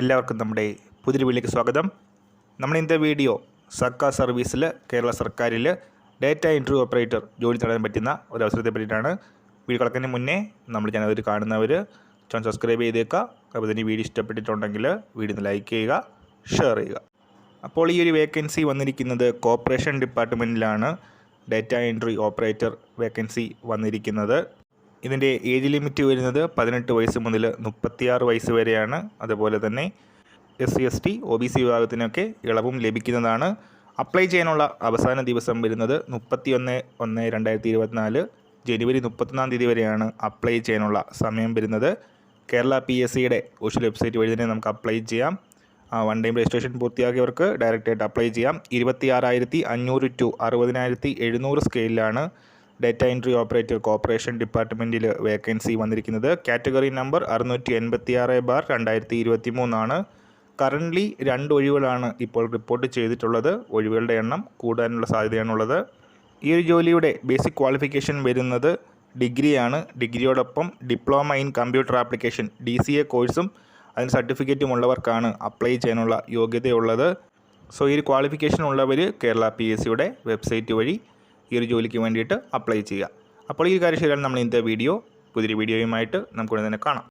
എല്ലാവർക്കും നമ്മുടെ പുതിയ വീഡിയോയിലേക്ക് സ്വാഗതം. നമ്മൾ ഇന്നത്തെ വീഡിയോ സർക്കാർ സർവീസിൽ കേരള സർക്കാരിൽ ഡേറ്റ എൻട്രി ഓപ്പറേറ്റർ ജോലി നേടാൻ പറ്റുന്ന ഒരു അവസരത്തെ പറ്റിയിട്ടാണ് വീഡിയോ കളക്കുന്നതിന് മുന്നേ നമ്മൾ ചാനൽ കാണുന്നവർ ചാനൽ സബ്സ്ക്രൈബ് ചെയ്തേക്കുക. അപ്പോൾ തന്നെ വീഡിയോ ഇഷ്ടപ്പെട്ടിട്ടുണ്ടെങ്കിൽ വീഡിയോ ലൈക്ക് ചെയ്യുക ഷെയർ ചെയ്യുക. അപ്പോൾ ഈ ഒരു വേക്കൻസി വന്നിരിക്കുന്നത് കോപ്പറേഷൻ ഡിപ്പാർട്ട്മെന്റിലാണ് ഡേറ്റ എൻട്രി ഓപ്പറേറ്റർ വേക്കൻസി വന്നിരിക്കുന്നത്. ഇതിന്റെ ഏജ് ലിമിറ്റ് വരുന്നത് പതിനെട്ട് വയസ്സ് മുതൽ മുപ്പത്തിയാറ് വയസ്സ് വരെയാണ്. അതുപോലെ തന്നെ S C S T O B C വിഭാഗത്തിനൊക്കെ ഇളവും ലഭിക്കുന്നതാണ്. അപ്ലൈ ചെയ്യാനുള്ള അവസാന ദിവസം വരുന്നത് മുപ്പത്തി ഒന്ന് ഒന്ന് രണ്ടായിരത്തി ഇരുപത്തിനാല് ജനുവരി മുപ്പത്തൊന്നാം തീയതി വരെയാണ് അപ്ലൈ ചെയ്യാനുള്ള സമയം വരുന്നത്. കേരള പി എസ് സിയുടെ ഒഫീഷ്യൽ വെബ്സൈറ്റ് വഴി തന്നെ നമുക്ക് അപ്ലൈ ചെയ്യാം. വൺ ടൈം രജിസ്ട്രേഷൻ പൂർത്തിയാക്കിയവർക്ക് ഡയറക്റ്റായിട്ട് അപ്ലൈ ചെയ്യാം. ഇരുപത്തി ആറായിരത്തി അഞ്ഞൂറ് ടു അറുപതിനായിരത്തി എഴുന്നൂറ് സ്കെയിലാണ് ഡേറ്റ എൻട്രി ഓപ്പറേറ്റർ കോർപ്പറേഷൻ ഡിപ്പാർട്ട്മെന്റിൽ വേക്കൻസി വന്നിരിക്കുന്നത്. കാറ്റഗറി നമ്പർ അറുന്നൂറ്റി എൺപത്തി ആറ് ബാർ രണ്ടായിരത്തി ഇരുപത്തി മൂന്നാണ് കറന്റ്ലി രണ്ട് ഒഴിവുകളാണ് ഇപ്പോൾ റിപ്പോർട്ട് ചെയ്തിട്ടുള്ളത്. ഒഴിവുകളുടെ എണ്ണം കൂടാനുള്ള സാധ്യതയാണുള്ളത്. ഈ ഒരു ജോലിയുടെ ബേസിക് ക്വാളിഫിക്കേഷൻ വരുന്നത് ഡിഗ്രിയാണ്. ഡിഗ്രിയോടൊപ്പം diploma in computer application D C A കോഴ്സും അതിന് സർട്ടിഫിക്കറ്റും ഉള്ളവർക്കാണ് അപ്ലൈ ചെയ്യാനുള്ള യോഗ്യതയുള്ളത്. സോ ഈ ഒരു ക്വാളിഫിക്കേഷൻ ഉള്ളവർ കേരള പി എസ് സിയുടെ വെബ്സൈറ്റ് വഴി ഈ ഒരു ജോലിക്ക് വേണ്ടിയിട്ട് അപ്ലൈ ചെയ്യുക. അപ്പോൾ ഈ കാര്യം നമ്മൾ ഇന്നത്തെ വീഡിയോ പുതിയൊരു വീഡിയോയുമായിട്ട് നമുക്കുടനെ തന്നെ കാണാം.